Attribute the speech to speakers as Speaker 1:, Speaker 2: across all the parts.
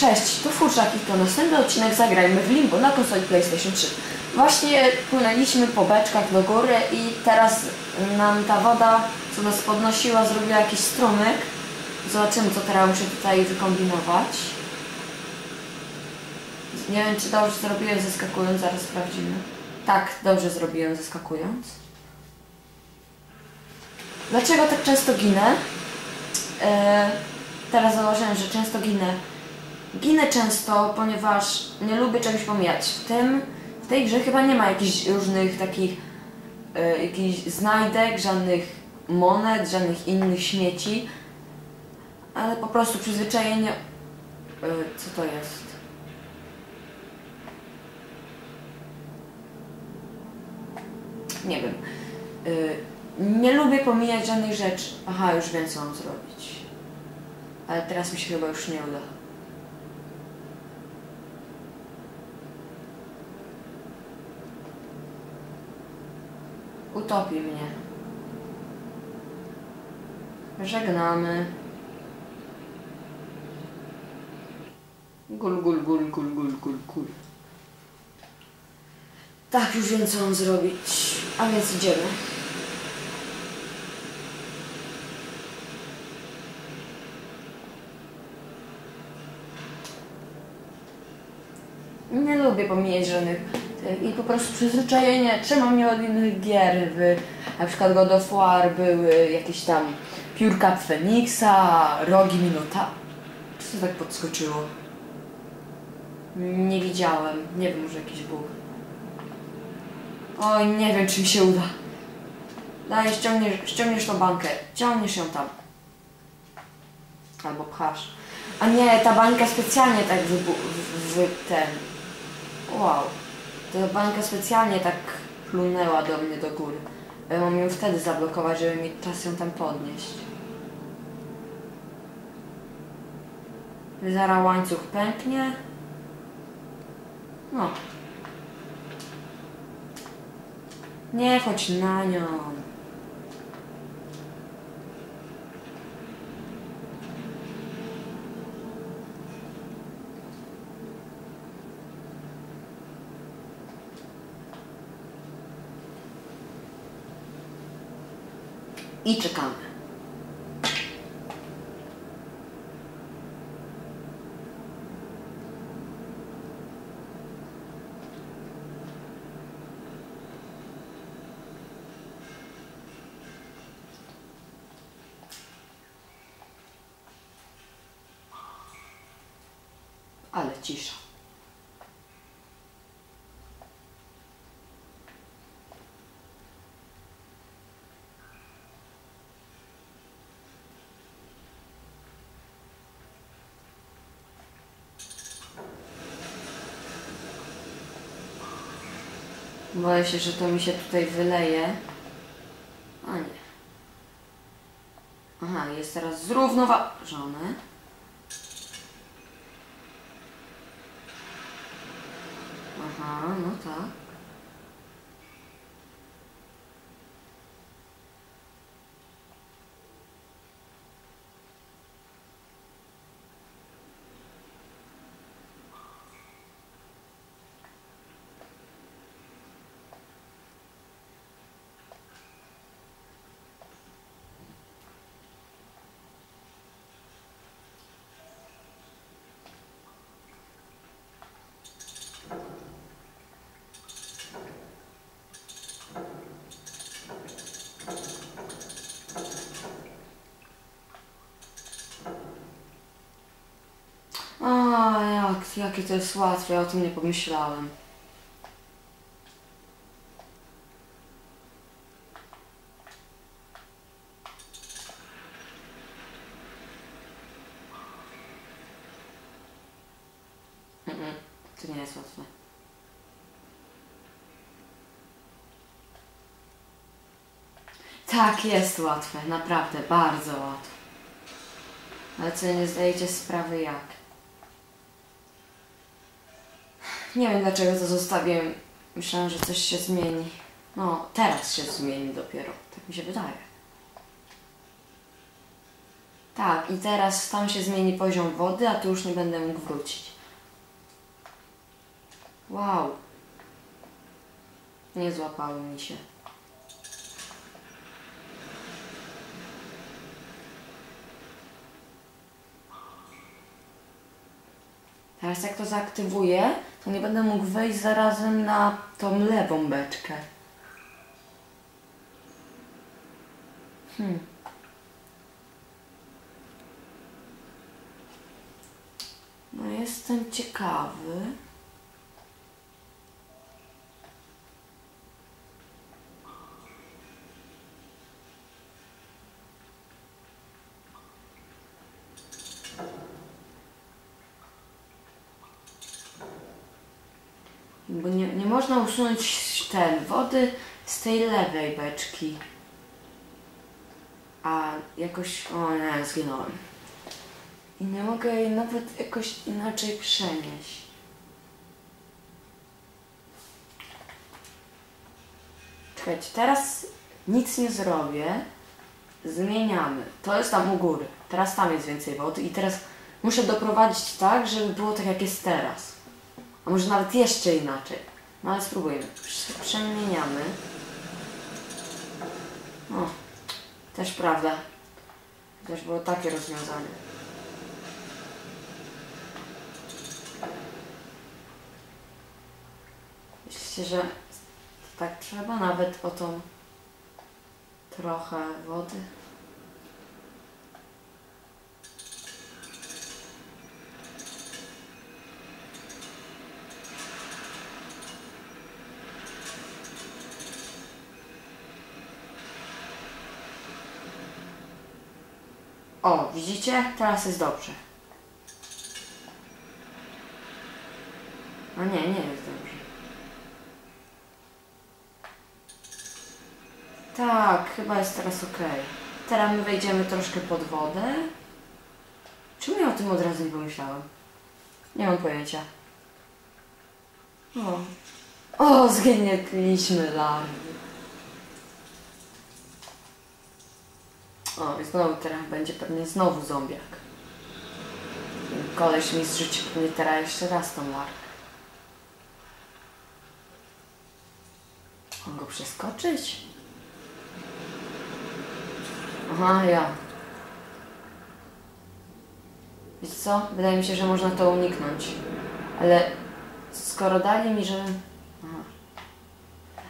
Speaker 1: Cześć, tu Furczak i to następny odcinek Zagrajmy w Limbo na konsoli PlayStation 3. Właśnie płynęliśmy po beczkach do góry i teraz nam ta woda, co nas podnosiła, zrobiła jakiś strumyk. Zobaczymy, co teraz muszę tutaj wykombinować. Nie wiem, czy dobrze zrobiłem zeskakując, zaraz sprawdzimy. Tak, dobrze zrobiłem zeskakując. Dlaczego tak często ginę? E, teraz zauważyłem, że często ginę. Ginę często, ponieważ nie lubię czegoś pomijać. W tym, w tej grze chyba nie ma jakichś różnych takich e, jakichś znajdek, żadnych monet, żadnych innych śmieci. Ale po prostu przyzwyczajenie... E, co to jest? Nie wiem. Y, nie lubię pomijać żadnych rzeczy. Aha, już wiem co mam zrobić. Ale teraz mi się chyba już nie uda. Utopi mnie. Żegnamy. Gul, gul, gul, gul, gul, gul, gul. Tak, już wiem co mam zrobić. A więc idziemy. Nie lubię pomijać żadnych i po prostu przyzwyczajenie trzyma mnie od innych gier. W, na przykład God of War były jakieś tam piórka Feniksa, rogi Minuta. Co to tak podskoczyło? Nie widziałem. Nie wiem, może jakiś bóg. Oj, nie wiem, czy mi się uda. Daj, ściągniesz, ściągniesz tą bankę. Ciągniesz ją tam. Albo pchasz. A nie, ta bańka specjalnie tak wybu... W, w, ten... Wow. Ta bańka specjalnie tak plunęła do mnie do góry. Ja mam ją wtedy zablokować, żeby mi czas ją tam podnieść. Zaraz łańcuch pęknie. No. Nie chodź na nią. I czekamy. Ale cisza. Boję się, że to mi się tutaj wyleje. A nie. Aha, jest teraz zrównoważone. Aha, no tak. Jak, jakie to jest łatwe, ja o tym nie pomyślałem. To nie jest łatwe. Tak, jest łatwe, naprawdę, bardzo łatwe. Ale co nie zdajecie sprawy jak? Nie wiem dlaczego to zostawiłem. Myślałem, że coś się zmieni. No, teraz się zmieni dopiero. Tak mi się wydaje. Tak, i teraz tam się zmieni poziom wody, a tu już nie będę mógł wrócić. Wow. Nie złapały mi się. Teraz jak to zaaktywuję, to nie będę mógł wejść zarazem na tą lewą beczkę. Hmm. No jestem ciekawy. Bo nie, nie można usunąć ten wody z tej lewej beczki. A jakoś. O nie, zginąłem. I nie mogę jej nawet jakoś inaczej przenieść. Czekajcie, teraz nic nie zrobię. Zmieniamy. To jest tam u góry. Teraz tam jest więcej wody i teraz muszę doprowadzić tak, żeby było tak jak jest teraz. Może nawet jeszcze inaczej. No ale spróbujemy. Prze- Przemieniamy. O, też prawda. Też było takie rozwiązanie. Myślicie, że tak trzeba nawet o tą trochę wody? O, widzicie? Teraz jest dobrze. No nie, nie jest dobrze. Tak, chyba jest teraz ok. Teraz my wejdziemy troszkę pod wodę. Czemu ja o tym od razu nie pomyślałem? Nie mam pojęcia. O, o zgnietliśmy larwy. O, i znowu teraz będzie pewnie znowu zombiak. Koleś mi zrzuci pewnie teraz jeszcze raz tą larwę. Mam go przeskoczyć? Aha, ja. Wiesz co? Wydaje mi się, że można to uniknąć. Ale skoro dali mi, że... Aha.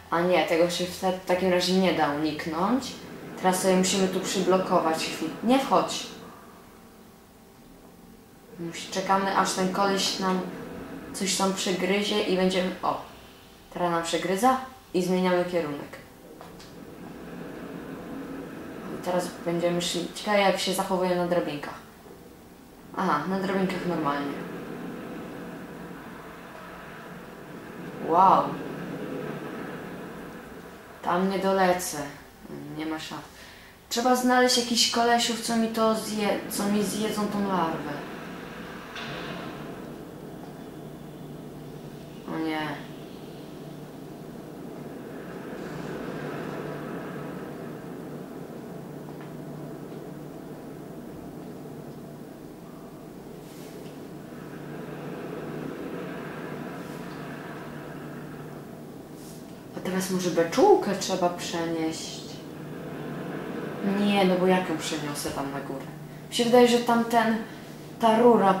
Speaker 1: A nie, tego się w takim razie nie da uniknąć. Teraz sobie musimy tu przyblokować chwilę. Nie wchodź. Czekamy, aż ten koleś nam coś tam przegryzie i będziemy... O! Teraz nam przegryza i zmieniamy kierunek. I teraz będziemy szli... Ciekawe jak się zachowuje na drabinkach. Aha, na drabinkach normalnie. Wow. Tam nie dolecę. Nie ma szans. Trzeba znaleźć jakichś kolesiów, co mi to zje... co mi zjedzą tą larwę. O nie. A teraz może beczułkę trzeba przenieść. Nie, no bo jak ją przeniosę tam na górę? Mi się wydaje, że tam ten, ta rura,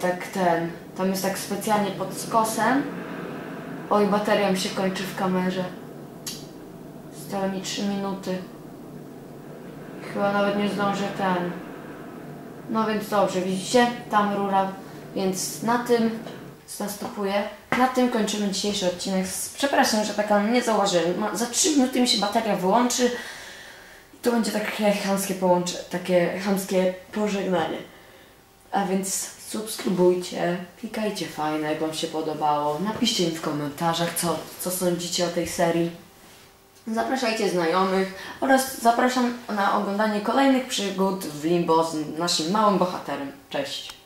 Speaker 1: tak ten, tam jest tak specjalnie pod skosem. Oj, bateria mi się kończy w kamerze. Zostały mi 3 minuty. Chyba nawet nie zdążę ten. No więc dobrze, widzicie? Tam rura, więc na tym zastopuję. Na tym kończymy dzisiejszy odcinek. Przepraszam, że taka nie zauważyłem. Za 3 minuty mi się bateria wyłączy. To będzie takie chamskie połącze, takie chamskie pożegnanie. A więc subskrybujcie, klikajcie fajne, jak Wam się podobało. Napiszcie mi w komentarzach, co, co sądzicie o tej serii. Zapraszajcie znajomych oraz zapraszam na oglądanie kolejnych przygód w Limbo z naszym małym bohaterem. Cześć!